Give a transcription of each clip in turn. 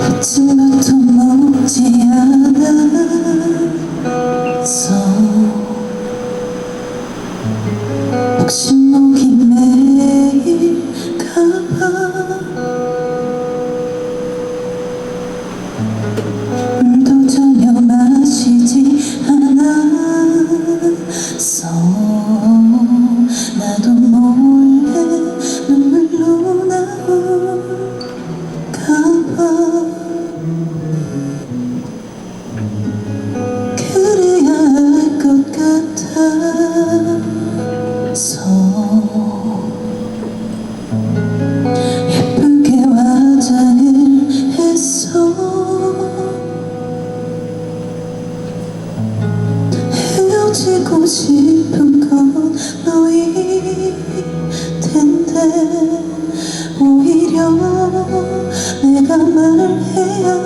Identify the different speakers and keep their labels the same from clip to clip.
Speaker 1: 하지만 더 먹지 않아 말해야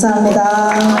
Speaker 2: 감사합니다.